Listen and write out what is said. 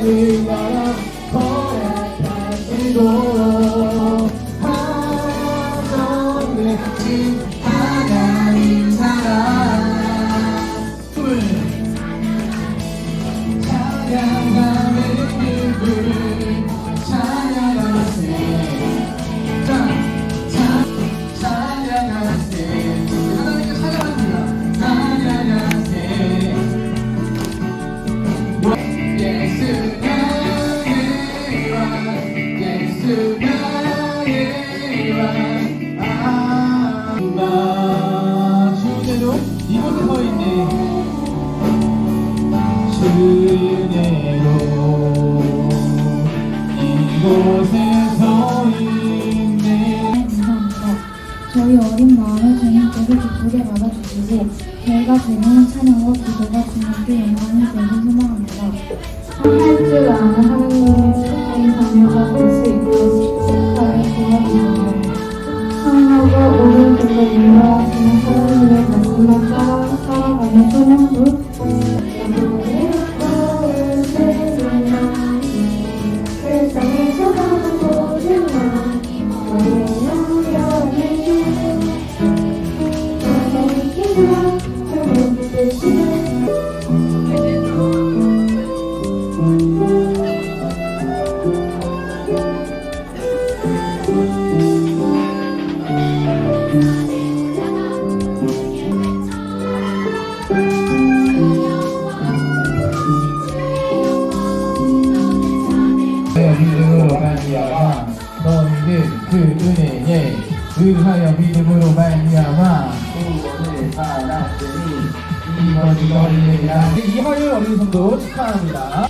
하늘나 주내로 이곳에 서 있네 감사합니다. 저희 어린 마음을 주님께서 기쁘게 받아주시고 저희가 드리는 찬양과 기도가 주님께 영광이 되길 소망합니다. 할줄 아는 하나님의 축복인 자녀가 될 수 있도록 축복하여 도와주세요. 사랑하고 오늘 그가 인도하시는 하나님의 말씀을 따라 살아가는 세 그 은혜에 의하여 믿음으로 말미암아. 구원을 받았으니 이번 이거리라 이화율 어린 성도 축하합니다.